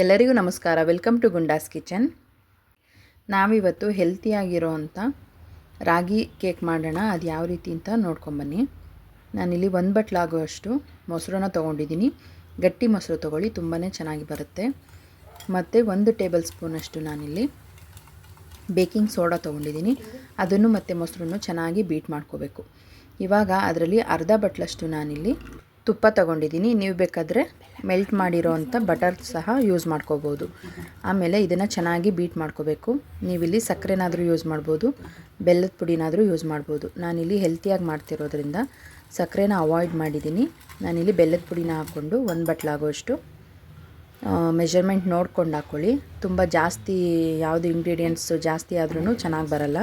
ಎಲ್ಲರಿಗೂ ನಮಸ್ಕಾರ. Welcome to goondas kitchen ನಾವಿವತ್ತು ಹೆಲ್ತಿಯಾಗಿರೋವಂಥ ರಾಗಿ ಕೇಕ್ ಮಾಡೋಣ. ಅದು ಯಾವ ರೀತಿ ಅಂತ ನೋಡ್ಕೊಂಬನ್ನಿ. ನಾನಿಲ್ಲಿ ಒಂದು ಬಟ್ಲಾಗುವಷ್ಟು ಮೊಸರನ್ನ ತೊಗೊಂಡಿದ್ದೀನಿ. ಗಟ್ಟಿ ಮೊಸರು ತೊಗೊಳ್ಳಿ ತುಂಬಾ ಚೆನ್ನಾಗಿ ಬರುತ್ತೆ. ಮತ್ತು ಒಂದು ಟೇಬಲ್ ಸ್ಪೂನಷ್ಟು ನಾನಿಲ್ಲಿ ಬೇಕಿಂಗ್ ಸೋಡಾ ತೊಗೊಂಡಿದ್ದೀನಿ. ಅದನ್ನು ಮತ್ತು ಮೊಸರನ್ನು ಚೆನ್ನಾಗಿ ಬೀಟ್ ಮಾಡ್ಕೋಬೇಕು. ಇವಾಗ ಅದರಲ್ಲಿ ಅರ್ಧ ಬಟ್ಲಷ್ಟು ನಾನಿಲ್ಲಿ ತುಪ್ಪ ತಗೊಂಡಿದ್ದೀನಿ. ನೀವು ಬೇಕಾದರೆ ಮೆಲ್ಟ್ ಮಾಡಿರೋ ಅಂಥ ಬಟರ್ ಸಹ ಯೂಸ್ ಮಾಡ್ಕೋಬೋದು. ಆಮೇಲೆ ಇದನ್ನು ಚೆನ್ನಾಗಿ ಬೀಟ್ ಮಾಡ್ಕೋಬೇಕು. ನೀವಿಲ್ಲಿ ಸಕ್ಕರೆನಾದರೂ ಯೂಸ್ ಮಾಡ್ಬೋದು. ಬೆಲ್ಲದ ಪುಡಿನಾದರೂ ಯೂಸ್ ಮಾಡ್ಬೋದು. ನಾನಿಲ್ಲಿ ಹೆಲ್ತಿಯಾಗಿ ಮಾಡ್ತಿರೋದ್ರಿಂದ ಸಕ್ಕರೆನ ಅವಾಯ್ಡ್ ಮಾಡಿದ್ದೀನಿ. ನಾನಿಲ್ಲಿ ಬೆಲ್ಲದ ಪುಡಿನ ಹಾಕ್ಕೊಂಡು ಒಂದು ಬಟ್ಲಾಗೋಷ್ಟು ಮೆಷರ್ಮೆಂಟ್ ನೋಡ್ಕೊಂಡು ಹಾಕ್ಕೊಳ್ಳಿ ತುಂಬ ಜಾಸ್ತಿ ಯಾವುದು ಇಂಗ್ರೀಡಿಯೆಂಟ್ಸು ಜಾಸ್ತಿ ಆದ್ರೂ ಚೆನ್ನಾಗಿ ಬರಲ್ಲ.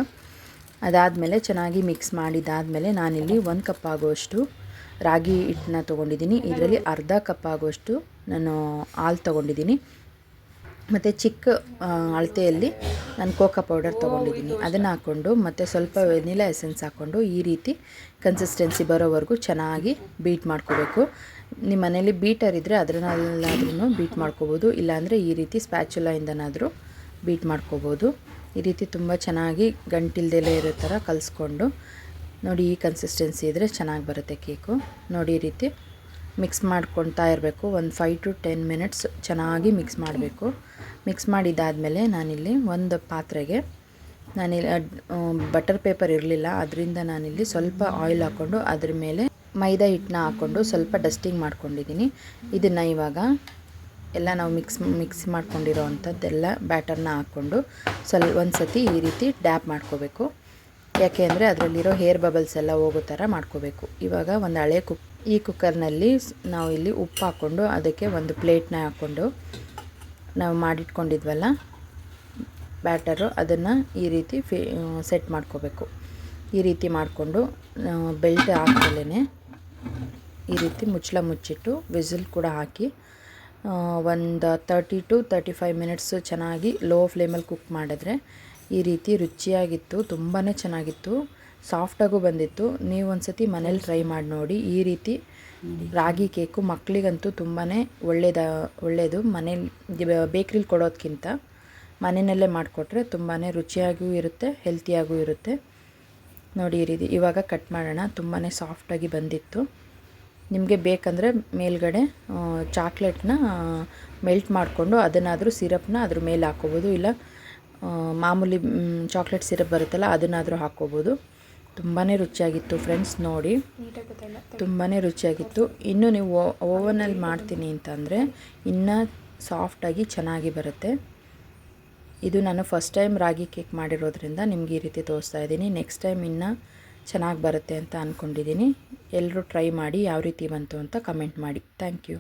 ಅದಾದಮೇಲೆ ಚೆನ್ನಾಗಿ ಮಿಕ್ಸ್ ಮಾಡಿದ್ದಾದಮೇಲೆ ನಾನಿಲ್ಲಿ ಒಂದು ಕಪ್ ಆಗುವಷ್ಟು ರಾಗಿ ಹಿಟ್ಟನ್ನ ತೊಗೊಂಡಿದ್ದೀನಿ. ಇದರಲ್ಲಿ ಅರ್ಧ ಕಪ್ ಆಗುವಷ್ಟು ನಾನು ಹಾಲು ತೊಗೊಂಡಿದ್ದೀನಿ. ಮತ್ತು ಚಿಕ್ಕ ಅಳತೆಯಲ್ಲಿ ನಾನು ಕೋಕಾ ಪೌಡರ್ ತೊಗೊಂಡಿದ್ದೀನಿ. ಅದನ್ನು ಹಾಕ್ಕೊಂಡು ಮತ್ತು ಸ್ವಲ್ಪ ವೆನಿಲಾ ಎಸೆನ್ಸ್ ಹಾಕ್ಕೊಂಡು ಈ ರೀತಿ ಕನ್ಸಿಸ್ಟೆನ್ಸಿ ಬರೋವರೆಗೂ ಚೆನ್ನಾಗಿ ಬೀಟ್ ಮಾಡ್ಕೋಬೇಕು. ನಿಮ್ಮ ಮನೇಲಿ ಬೀಟರ್ ಇದ್ದರೆ ಅದರಲ್ಲಾದ್ರೂ ಬೀಟ್ ಮಾಡ್ಕೋಬೋದು. ಇಲ್ಲಾಂದರೆ ಈ ರೀತಿ ಸ್ಪ್ಯಾಚುಲಾಯಿಂದನಾದರೂ ಬೀಟ್ ಮಾಡ್ಕೋಬೋದು. ಈ ರೀತಿ ತುಂಬ ಚೆನ್ನಾಗಿ ಗಂಟಿಲ್ದೆಲೆ ಇರೋ ಥರ ಕಲಿಸ್ಕೊಂಡು ನೋಡಿ ಈ ಕನ್ಸಿಸ್ಟೆನ್ಸಿ ಇದ್ದರೆ ಚೆನ್ನಾಗಿ ಬರುತ್ತೆ ಕೇಕು ನೋಡಿ ರೀತಿ ಮಿಕ್ಸ್ ಮಾಡ್ಕೊತಾ ಇರಬೇಕು. ಒಂದು ಫೈವ್ ಟು ಟೆನ್ ಮಿನಿಟ್ಸ್ ಚೆನ್ನಾಗಿ ಮಿಕ್ಸ್ ಮಾಡಬೇಕು. ಮಿಕ್ಸ್ ಮಾಡಿದ್ದಾದಮೇಲೆ ನಾನಿಲ್ಲಿ ಒಂದು ಪಾತ್ರೆಗೆ ನಾನಿಲ್ಲಿ ಬಟರ್ ಪೇಪರ್ ಇರಲಿಲ್ಲ. ಅದರಿಂದ ನಾನಿಲ್ಲಿ ಸ್ವಲ್ಪ ಆಯಿಲ್ ಹಾಕ್ಕೊಂಡು ಅದ್ರ ಮೇಲೆ ಮೈದಾ ಹಿಟ್ಟನ್ನ ಹಾಕ್ಕೊಂಡು ಸ್ವಲ್ಪ ಡಸ್ಟಿಂಗ್ ಮಾಡ್ಕೊಂಡಿದ್ದೀನಿ ಇದನ್ನು ಇವಾಗ ಎಲ್ಲ ನಾವು ಮಿಕ್ಸ್ ಮಿಕ್ಸ್ ಮಾಡ್ಕೊಂಡಿರೋ ಅಂಥದ್ದೆಲ್ಲ ಬ್ಯಾಟರ್ನ ಹಾಕ್ಕೊಂಡು ಸ್ವಲ್ಪ ಒಂದು ಸತಿ ಈ ರೀತಿ ಡ್ಯಾಪ್ ಮಾಡ್ಕೋಬೇಕು. ಯಾಕೆ ಅಂದರೆ ಅದರಲ್ಲಿರೋ ಹೇರ್ ಬಬಲ್ಸ್ ಎಲ್ಲ ಹೋಗೋ ಥರ ಮಾಡ್ಕೋಬೇಕು. ಇವಾಗ ಒಂದು ಹಳೆ ಕುಕ್ ಈ ಕುಕ್ಕರ್ನಲ್ಲಿ ನಾವು ಇಲ್ಲಿ ಉಪ್ಪು ಹಾಕ್ಕೊಂಡು ಅದಕ್ಕೆ ಒಂದು ಪ್ಲೇಟ್ನ ಹಾಕ್ಕೊಂಡು ನಾವು ಮಾಡಿಟ್ಕೊಂಡಿದ್ವಲ್ಲ ಬ್ಯಾಟರು ಅದನ್ನು ಈ ರೀತಿ ಸೆಟ್ ಮಾಡ್ಕೋಬೇಕು. ಈ ರೀತಿ ಮಾಡಿಕೊಂಡು ಬೆಲ್ಟ್ ಹಾಕ್ದಲೇ ಈ ರೀತಿ ಮುಚ್ಚಳ ಮುಚ್ಚಿಟ್ಟು ವಿಸಿಲ್ ಕೂಡ ಹಾಕಿ ಒಂದು thirty to thirty five minutes ಚೆನ್ನಾಗಿ ಲೋ ಫ್ಲೇಮಲ್ಲಿ ಕುಕ್ ಮಾಡಿದ್ರೆ ಈ ರೀತಿ ರುಚಿಯಾಗಿತ್ತು ತುಂಬಾ ಚೆನ್ನಾಗಿತ್ತು, ಸಾಫ್ಟಾಗೂ ಬಂದಿತ್ತು. ನೀವು ಒಂದು ಸತಿ ಮನೇಲಿ ಟ್ರೈ ಮಾಡಿ ನೋಡಿ. ಈ ರೀತಿ ರಾಗಿ ಕೇಕು ಮಕ್ಕಳಿಗಂತೂ ತುಂಬಾ ಒಳ್ಳೆಯದ ಒಳ್ಳೆಯದು ಮನೇಲಿ ಬೇಕ್ರಿಲಿ ಕೊಡೋದಕ್ಕಿಂತ ಮನೆಯಲ್ಲೇ ಮಾಡಿಕೊಟ್ರೆ ತುಂಬಾ ರುಚಿಯಾಗೂ ಇರುತ್ತೆ ಹೆಲ್ತಿಯಾಗೂ ಇರುತ್ತೆ. ನೋಡಿ ಈ ರೀತಿ ಇವಾಗ ಕಟ್ ಮಾಡೋಣ. ತುಂಬಾ ಸಾಫ್ಟಾಗಿ ಬಂದಿತ್ತು. ನಿಮಗೆ ಬೇಕಂದರೆ ಮೇಲ್ಗಡೆ ಚಾಕ್ಲೇಟ್ನ ಮೆಲ್ಟ್ ಮಾಡಿಕೊಂಡು ಅದನ್ನಾದರೂ ಸಿರಪ್ನ ಅದ್ರ ಮೇಲೆ ಹಾಕ್ಕೋಬೋದು ಇಲ್ಲ ಮಾಮೂಲಿ ಚಾಕ್ಲೇಟ್ ಸಿರಪ್ ಬರುತ್ತಲ್ಲ, ಅದನ್ನಾದರೂ ಹಾಕ್ಕೋಬೋದು. ತುಂಬಾ ರುಚಿಯಾಗಿತ್ತು ಫ್ರೆಂಡ್ಸ್ ನೋಡಿ. ತುಂಬಾ ರುಚಿಯಾಗಿತ್ತು. ಇನ್ನು ನೀವು ಓವನಲ್ಲಿ ಮಾಡ್ತೀನಿ ಅಂತಂದರೆ, ಇನ್ನೂ ಸಾಫ್ಟಾಗಿ ಚೆನ್ನಾಗಿ ಬರುತ್ತೆ. ಇದು ನಾನು ಫಸ್ಟ್ ಟೈಮ್ ರಾಗಿ ಕೇಕ್ ಮಾಡಿರೋದ್ರಿಂದ ನಿಮ್ಗೆ ಈ ರೀತಿ ತೋರಿಸ್ತಾ ಇದ್ದೀನಿ. ನೆಕ್ಸ್ಟ್ ಟೈಮ್ ಇನ್ನೂ ಚೆನ್ನಾಗಿ ಬರುತ್ತೆ ಅಂತ ಅಂದ್ಕೊಂಡಿದ್ದೀನಿ ಎಲ್ಲರೂ ಟ್ರೈ ಮಾಡಿ, ಯಾವ ರೀತಿ ಬಂತು ಅಂತ ಕಮೆಂಟ್ ಮಾಡಿ. Thank you